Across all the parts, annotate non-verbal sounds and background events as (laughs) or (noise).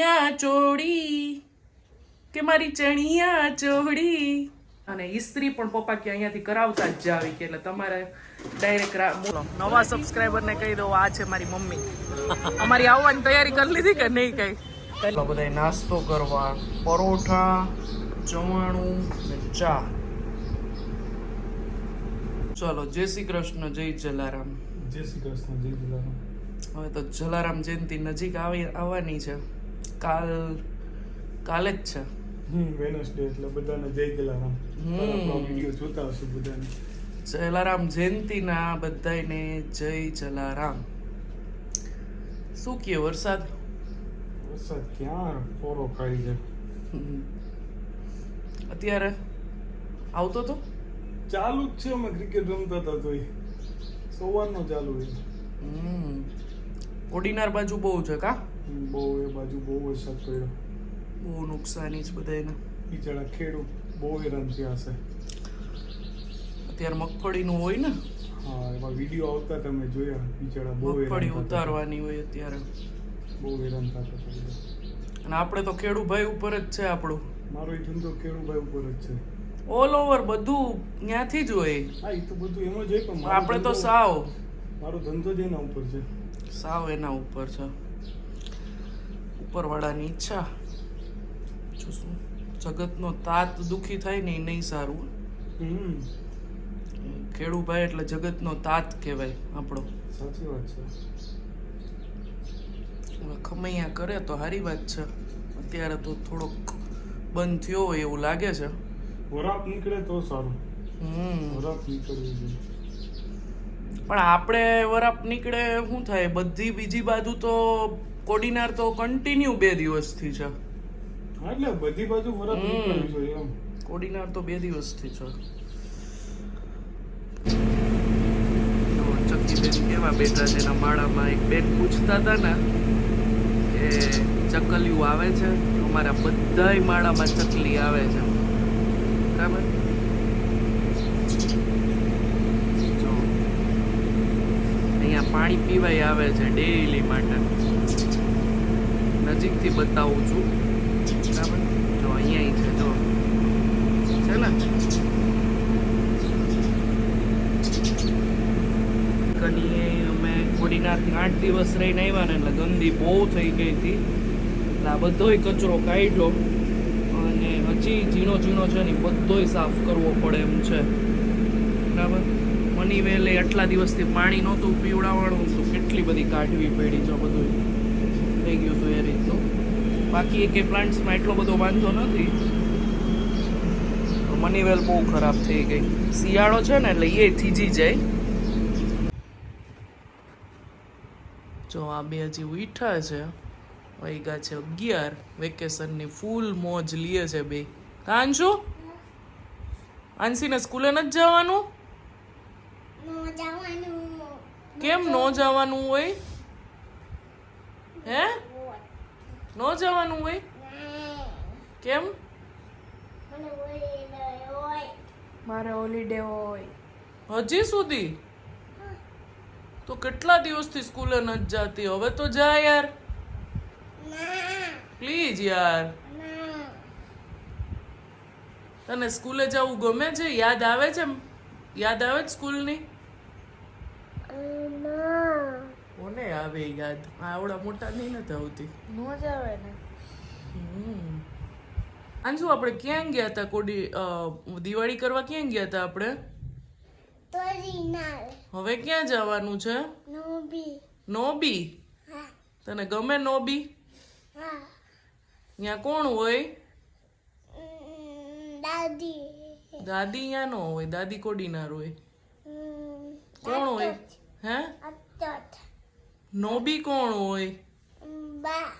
ચણિયા ચોળી કે મારી ચણિયા ચોળી? અને ઇસ્ત્રી પણ પપ્પા કે અહીંયાથી કરાવતા જ જાવી કે એટલે તમારે ડાયરેક્ટ નવા સબસ્ક્રાઈબર ને કહી દો આ છે મારી મમ્મી. (laughs) અમારી આવવાની તૈયારી કરી લીધી કે નહીં કઈ? બધા નાસ્તો કરવા પરોઠા ચવાણું ને ચા. ચલો જય શ્રી કૃષ્ણ જય જલારામ. જય શ્રી કૃષ્ણ જય જલારામ. હવે તો જલારામ જયંતિ નજીક આવી આવવાની છે. કાલ કાલે જ છે. હમ વેનસડે એટલે બધાને જય જલારામ. વીડિયો જોતા હશે બધાને. જલારામ જયંતિના બધાયને જય જલારામ. શું કહે વરસાદ? વરસાદ ક્યાં પોરો ખાઈ છે. અત્યારે આવતો તો? ચાલુ જ છે અમે ક્રિકેટ રમતા હતા તોય. સવારનો ચાલુ છે. હમ. કોડીનાર બાજુ બહુ છે કા? બહુ એ બાજુ બહુ વરસાદ પડ્યો. બહુ નુકસાની જ બધાને બિચારા ખેડૂત બહુ હેરાન થયા હશે. અત્યારે મગફળીનું હોય ને? હા એમાં વીડિયો આવતા તમે જોયા બિચારા બહુ મગફળી ઉતારવાની હોય અત્યારે. બહુ હેરાન થતા અને આપણે તો ખેડૂ ભાઈ ઉપર જ છે આપણું. મારો એ ધંધો ખેડુભાઈ ઉપર જ છે. ઓલ ઓવર બધું ત્યાંથી જ હોય. હા એ તો બધું એમાં જ હોય પણ આપણે તો સાવ. મારો ધંધો જ એના ઉપર છે. સાવ એના ઉપર છે. ઉપરવાળાની ઈચ્છા. જોશું જગતનો તાત દુઃખી થાય ને એ નહીં સારું. ખેડૂભાઈ એટલે જગતનો તાત કહેવાય આપણો. સાચી વાત છે. ખમૈયા કરે તો સારી વાત છે. અત્યારે તો થોડોક બંધ થયો હોય એવું લાગે છે. વરાપ નીકળે તો સારું. હમ. વરાપ નીકળવી જોઈએ. પણ આપણે વરાપ નીકળે શું થાય? બધી બીજી બાજુ તો કોડીનાર તો કન્ટિન્યુ બે દિવસથી છે. એટલે બધી બાજુ વરાપ હમ. છે એમ. કોડીનાર તો બે દિવસથી છે. જો ચક્કી બેન કેવા બેઠા છે એના માળામાં એક બેન પૂછતા હતા ને કે ચકલિયું આવે છે અમારા બધાય માળામાં ચકલી આવે છે. બરાબર? અહીંયા પાણી પીવાય આવે છે ડેઈલી માટે. નજીકથી બતાવું છું. બરાબર? જો અહીંયા છે, જો. છે ને કનીએ અમે કોડીનારથી આઠ દિવસ રહીને આવ્યા ને એટલે ગંદી બહુ થઈ ગઈ હતી. એટલે આ બધોય કચરો કાઢ્યો. અને હજી ઝીણો ઝીણો છે ને બધોય સાફ કરવો પડે એમ છે. બરાબર? મની વેલે આટલા દિવસથી પાણી નહોતું પીવડાવવાનું, તો કેટલી બધી કાઢવી પડી છે બધું થઈ ગયું હતું એ રીતનું. બાકી એકે પ્લાન્ટ્સમાં એટલો બધો વાંધો નથી. મની વેલ બહુ ખરાબ થઈ ગઈ. શિયાળો છે ને એટલે એ થીજી જાય. જો આ બે હજી ઉઠા છે. વૈગા છે અગિયાર. વેકેશનની ફૂલ મોજ લીએ છે બે. કાંશુ આંશીને સ્કૂલે નથી જવાનું. કેમ નો જવાનું હોય? હે? નો જવાનું હોય? કેમ? મારે હોલિડે હોય. હજી સુધી? તો કેટલા દિવસથી સ્કૂલે નથી જાતી? હવે તો જા યાર. પ્લીઝ યાર. તને સ્કૂલે જવું ગમે છે? યાદ આવે છે યાદ આવે છે સ્કૂલની કોને આવે યાદ આવડા મોટા નહીં નથી આવતી મોજ આવે ને. અંજુ આપણે ક્યાં ગયા હતા કોડી દિવાળી કરવા ક્યાં ગયા હતા આપણે? હવે ક્યાં જવાનું છે? નોબી. તને ગમે નોબી? ત્યાં કોણ હોય? દાદી. દાદી અહીંયા નો હોય દાદી કોડીનાર હોય. કોણ હોય? હે? નોબી કોણ હોય? બા.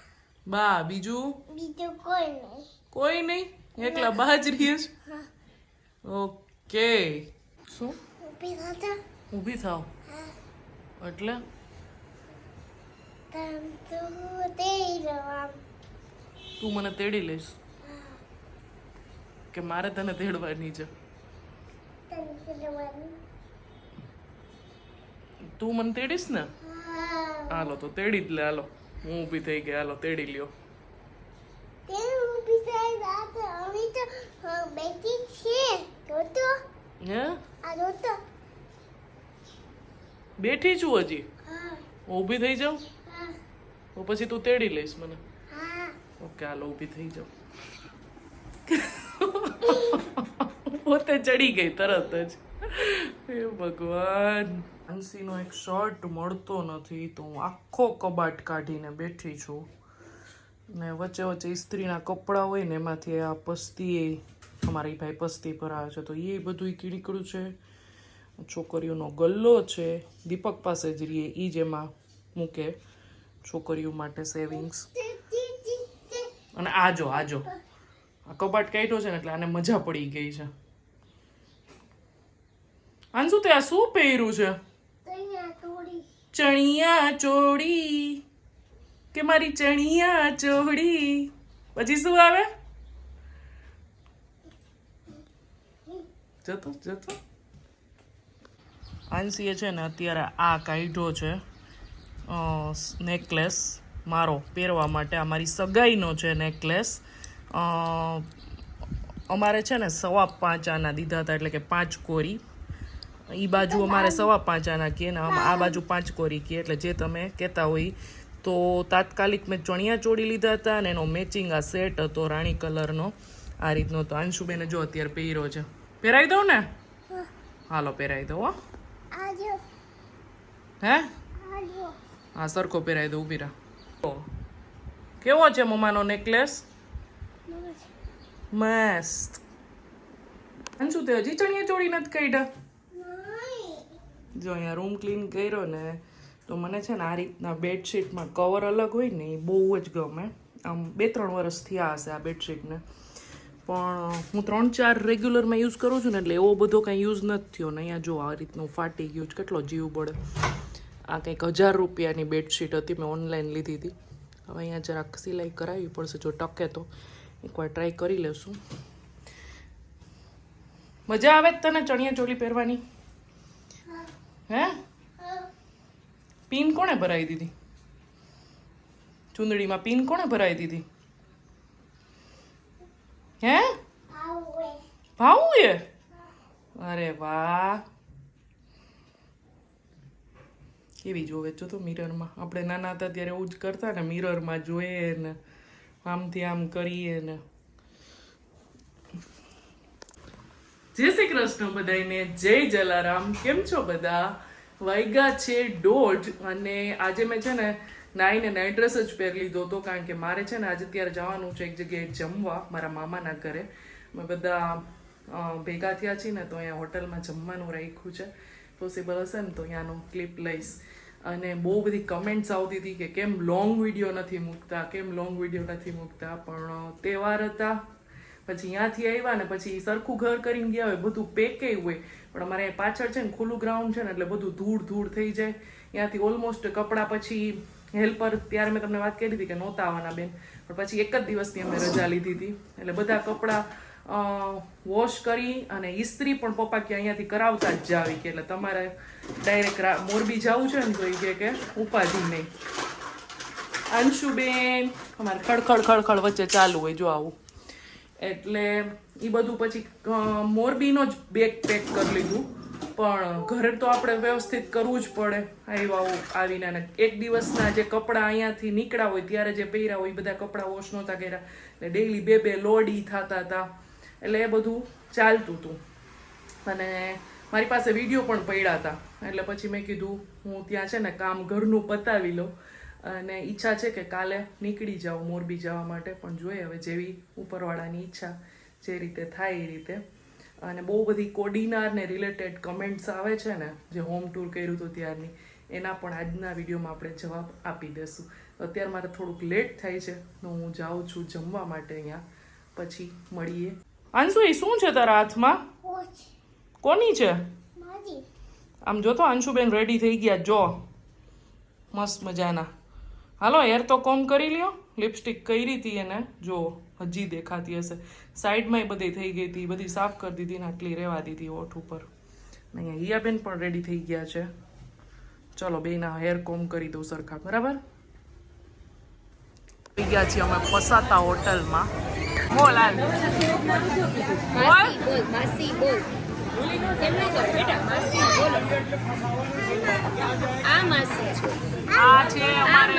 બા બીજું? બીજું કોઈ નહીં. કોઈ નહીં? એકલા બા જ રહીએ છે? ઓકે. શું? ઊભી થાવ ઊભી થાવ? એટલે? તો મને તેડી લઈશ. કે મારે તને તેડવાની છે? તું મને તેડીશ ને? હાલો તો તેડી જ લે હાલો. હું ઊભી થઈ ગઈ હાલો તેડી લ્યો. બેઠી છું હજી? ઊભી થઈ જાઉં? તો પછી તું તેડી લઈશ મને. ઓકે હાલો ઊભી થઈ જાઉં. (laughs) પોતે ચડી ગઈ તરત જ. હે ભગવાન. હંસીનો એક શર્ટ મળતો નથી તો હું આખો કબાટ કાઢીને બેઠી છું. ને વચ્ચે વચ્ચે ઇસ્ત્રીના કપડાં હોય ને એમાંથી આ પસ્તી અમારી ભાઈ પસ્તી ભરાવે છે. તો એ બધું નીકળ્યું છે. છોકરીઓનો ગલ્લો છે. દીપક પાસે જ રહીએ એ જ એમાં મૂકે છોકરીઓ માટે સેવિંગ્સ. અને આજો આજો આ કબાટ કાઢ્યો છે ને એટલે આને મજા પડી ગઈ છે. આનસુ તે આ શું પહેર્યું છે? ચણિયા ચોળી. કે મારી ચણિયા ચોળી? પછી શું આવે? જતો જતો. આંસીએ છે ને અત્યારે આ કાઢ્યો છે નેકલેસ મારો પહેરવા માટે. આ મારી સગાઈનો છે નેકલેસ. અમારે છે ને સવા પાંચ આના દીધા હતા એટલે કે પાંચ કોરી. એ બાજુ અમારે સવા પાંચ આના કહે ને આ બાજુ પાંચ કોરી કહે એટલે જે તમે કહેતા હોય તો તાત્કાલિક મેં ચણિયા ચોળી લીધા હતા અને એનો મેચિંગ આ સેટ હતો રાણી કલરનો. આ રીતનો તો અંશુબેને જો અત્યારે પહેર્યો છે. પહેરાવી દઉં ને? હાલો પહેરાવી દઉં હો. હે? હા સરખો પહેરાવી દઉં ઊભી રાહ. કેવો છે મમ્માનો નેકલેસ મસ્ત. અંશુ તે હજી ચણિયા ચોળી નથી કાઢ્યા. જો અહીંયા રૂમ ક્લીન કર્યો ને, તો મને છે ને આ રીતના બેડશીટમાં કવર અલગ હોય ને એ બહુ જ ગમે. આમ બે ત્રણ વર્ષ થયા હશે આ બેડશીટને પણ હું ત્રણ ચાર રેગ્યુલરમાં યુઝ કરું છું ને એટલે એવો બધો કાંઈ યુઝ નથી થયો ને. અહીંયા જો આ રીતનું ફાટી ગયું કેટલો જીવ બળે. આ કંઈક હજાર રૂપિયાની બેડશીટ હતી, મેં ઓનલાઈન લીધી હતી. હવે અહીંયા જરાક સિલાઈ કરાવવી પડશે, જો ટકે તો. એકવાર ટ્રાય કરી લેશું. મજા આવે જ તને ચણિયા ચોલી પહેરવાની? હે? પિન કોણે ભરાઈ દીધી? ચુંદડીમાં પિન કોણે ભરાવી દીધી? હે? ભાવું એ અરે વાહ. કેવી જોવે? જો તો મિરરમાં. આપણે નાના હતા ત્યારે એવું જ કરતા ને, મિરરમાં જોઈએ ને આમથી આમ કરીએ ને. જય શ્રી કૃષ્ણ બધાને જય જલારામ. કેમ છો બધા? વાગ્યા છે દોઢ અને આજે મેં છે ને નાઈને નાઇટ ડ્રેસ જ પહેરી લીધો હતો કારણ કે મારે છે ને આજે અત્યારે જવાનું છે એક જગ્યાએ જમવા મારા મામાના ઘરે. મેં બધા ભેગા થયા છીએ ને તો અહીંયા હોટલમાં જમવાનું રાખ્યું છે. પોસિબલ હશે ને તો અહીંયાનું ક્લિપ લઈશ. અને બહુ બધી કમેન્ટ્સ આવતી હતી કે કેમ લોંગ વીડિયો નથી મૂકતા, કેમ લોંગ વીડિયો નથી મૂકતા, પણ તહેવાર હતા. પછી ત્યાંથી આવ્યા ને પછી સરખું ઘર કરીને ગયા હોય, બધું પેકે હોય. પણ અમારે પાછળ છે ને ખુલ્લું ગ્રાઉન્ડ છે ને એટલે બધું ધૂળ ધૂળ થઈ જાય. ત્યાંથી ઓલમોસ્ટ કપડાં પછી હેલ્પર ત્યારે મેં તમને વાત કરી હતી કે નહોતા આવવાના બેન. પણ પછી એક જ દિવસની અમે રજા લીધી હતી. એટલે બધા કપડાં વોશ કરી અને ઇસ્ત્રી પણ પપ્પા કે અહીંયાથી કરાવતા જ જાવી કે એટલે તમારે ડાયરેક્ટ મોરબી જવું છે ને તો એ કે ઉપાધિ નહીં. અંશુબેન, અમારે ખડખડ ખડખડ વચ્ચે ચાલુ હોય, જો આવું. એટલે એ બધું પછી મોરબીનો જ બેગ પેક કરી લીધું. પણ ઘરે તો આપણે વ્યવસ્થિત કરવું જ પડે. આવ્યા આવીને એક દિવસના જે કપડાં અહીંયાથી નીકળ્યા હોય, ત્યારે જે પહેર્યા હોય એ બધા કપડાં વોશ નહોતા કર્યા. એટલે ડેઈલી બે બે લોડી થતા હતા. એટલે એ બધું ચાલતું હતું. અને મારી પાસે વીડિયો પણ પડ્યા હતા. એટલે પછી મેં કીધું, હું ત્યાં છે ને કામ ઘરનું પતાવી લઉં. અને ઈચ્છા છે કે કાલે નીકળી જાઉં મોરબી જવા માટે પણ જોઈએ હવે જેવી ઉપરવાળાની ઈચ્છા જે રીતે થાય એ રીતે. અને બહુ બધી કોડીનાર ને રિલેટેડ કમેન્ટ્સ આવે છે ને જે હોમ ટૂર કર્યું હતું ત્યારની એના પણ આજના વિડીયોમાં આપણે જવાબ આપી દઈશું. અત્યારે મારે થોડુંક લેટ થાય છે તો હું જાઉં છું જમવા માટે અહીંયા. પછી મળીએ. અંશુ એ શું છે તારા હાથમાં? કોની છે? આમ જો તો અંશુબેન રેડી થઈ ગયા જો. મસ્ત મજાના. હાલો હેર તો કોમ કરી લ્યો. લિપસ્ટિક કરી હતી એને? જો, હજી દેખાતી હશે. સાઈડમાં બધી થઈ ગઈ હતી, બધી સાફ કરી દીધી ને આટલી રહેવા દીધી ઓઠ ઉપર. અહીંયા હિયાબેન પણ રેડી થઈ ગયા છે. ચલો બેના હેર કોમ કરી દઉં સરખા. બરાબર? ગયા છીએ અમે પસાતા હોટલમાં. બોલ, હાલ. આ માસી. છે આ છે અમારે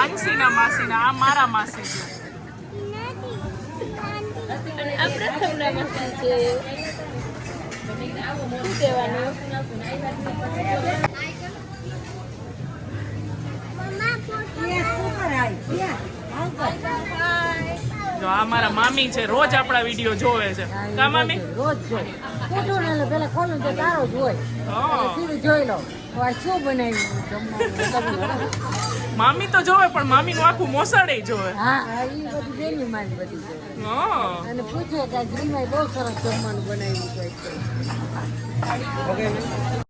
આંશીના માસીના આ મારા માસી છે. આ પ્રથમના માસી છે. શું કહેવાનું? જો આ મારા મામી છે રોજ આપણા વીડિયો જોવે છે. કા મામી? રોજ જોઈ ને પેલા ખોલું તો તારો જ હોય. સીધું જોઈ લો. આ શું બનાવ્યું જમવાનું? મામી તો જોવે પણ મામીનું આખું મોસાડે જોવે. હા એ બધી બેની બધી અને પૂછે કે જીમાઈ બહુ સરસ જમવાનું બનાવ્યું છે.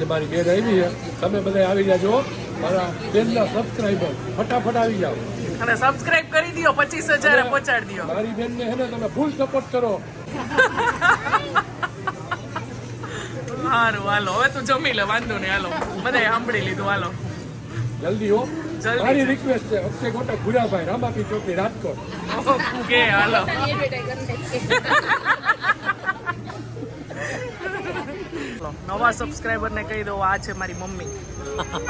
આજે મારી બેન આવી છે. તમે બધા આવી જાજો મારા બેનના સબસ્ક્રાઈબર ફટાફટ આવી જાઓ. અને સબસ્ક્રાઇબ કરી દો પચીસ હજાર પહોંચાડી દો મારી બેનને હે ને તમે ફૂલ સપોર્ટ કરો. સારું હાલો હવે તું જમી લે વાંધો નહીં હાલો. બધાએ સાંભળી લીધું હાલો. જલ્દી હો. મારી રિક્વેસ્ટ છે અક્ષય ગોટા ભૂરાભાઈ રામાપી ચોકી રાજકોટ. ઓકે હાલો. (laughs) (laughs) નવા સબસ્ક્રાઇબર ને કહી દો આ છે મારી મમ્મી.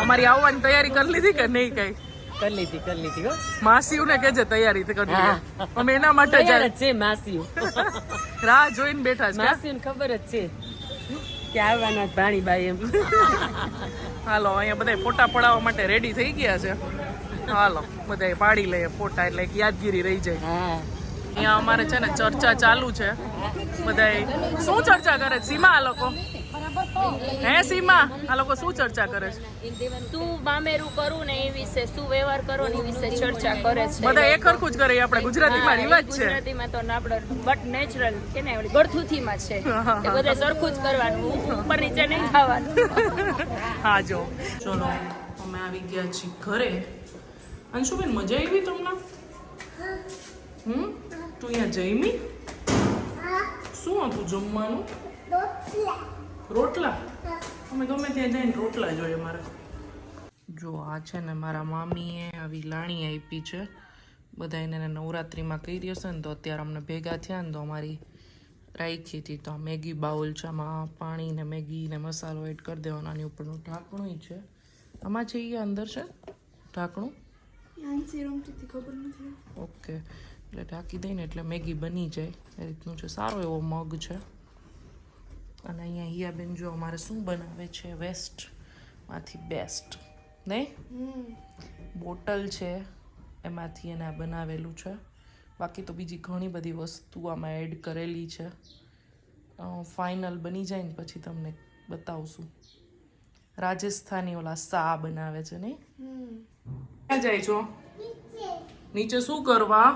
અમારી આવવાની તૈયારી કરી લીધી કે નહીં કઈ? કરી લીધી કરી લીધી હો. માસીઓને કેજે તૈયારી કરી અમે એના માટે જ છે માસીઓ. રાહ જોઈને બેઠા છે માસીઓને ખબર જ છે કે આવવાના ભાણી ભાણીબાઈ એમ. હાલો અહીંયા બધા ફોટા પડાવવા માટે રેડી થઈ ગયા છે. હાલો બધા પાડી લઈએ ફોટા એટલે એક યાદગીરી રહી જાય. અહીંયા અમારે છે ને ચર્ચા ચાલુ છે. બધા શું ચર્ચા કરે? સીમા આ લોકો? હે સીમા? આ લોકો શું ચર્ચા કરે છે? શું બામેરું કરું ને એ વિશે શું વ્યવહાર કરો ને એ વિશે ચર્ચા કરે છે. બધા એક હરખું જ કરે આપણે ગુજરાતીમાં રિવાજ છે. ગુજરાતીમાં તો આપણો બટ નેચરલ કે ને ગળથુથીમાં છે. એ બધે સરખું જ કરવાનું ઉપર નીચે નહીં ખાવાનું (laughs) હા જો. ચલો અમે આવી ગયા છીએ ઘરે. અંશુબેન મજા આવી તમને? હમ? તું અહીંયા જઈમી શું હતું જમવાનું? રોટલા? અમે ગમે ત્યાં જઈને રોટલા જોઈએ મારે. જો આ છે ને મારા મામીએ આવી લાણી આપી છે. બધા એને નવરાત્રિમાં કરી હશે ને તો અત્યારે અમને ભેગા થયા ને તો અમારી રાખી હતી. તો આ મેગી બાઉલ છે આમાં પાણી ને મેગી ને મસાલો એડ કરી દેવાનો આની ઉપરનું ઢાંકણું છે. આમાં છે એ અંદર છે? ઢાંકણું? ખબર નથી. ઓકે. એટલે ઢાંકી દઈને એટલે મેગી બની જાય. એ રીતનું છે. સારો એવો મગ છે. અને અહીંયા હિયાબેન જો અમારે શું બનાવે છે વેસ્ટમાંથી બેસ્ટ નહીં બોટલ છે એમાંથી એને આ બનાવેલું છે. બાકી તો બીજી ઘણી બધી વસ્તુ આમાં એડ કરેલી છે. ફાઇનલ બની જાય ને પછી તમને બતાવશું. રાજસ્થાની ઓલા સા બનાવે છે નહીં ક્યાં જાય છો? નીચે. શું કરવા?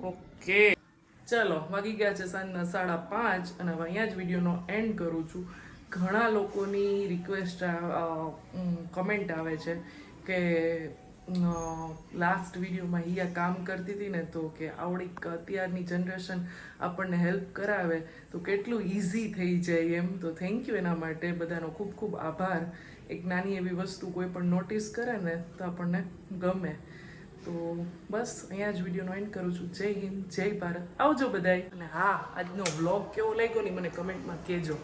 ઓકે. ચલો, વાગી ગયા છે સાંજના સાડા પાંચ અને હવે અહીંયા જ વિડીયોનો એન્ડ કરું છું. ઘણા લોકોની રિક્વેસ્ટ કમેન્ટ આવે છે કે લાસ્ટ વિડીયોમાં હિયા કામ કરતી હતી ને તો કે આવડી અત્યારની જનરેશન આપણને હેલ્પ કરાવે તો કેટલું ઇઝી થઈ જાય એમ. તો થેન્ક યુ એના માટે બધાનો ખૂબ ખૂબ આભાર. એક નાની એવી વસ્તુ કોઈ પણ નોટિસ કરે ને તો આપણને ગમે. તો બસ, અહીંયા જ વિડીયોનો એન્ડ કરું છું. જય હિન્દ, જય ભારત. આવજો બધાય. અને હા, આજનો વ્લોગ કેવો લાગ્યો ને મને કમેન્ટમાં કહેજો.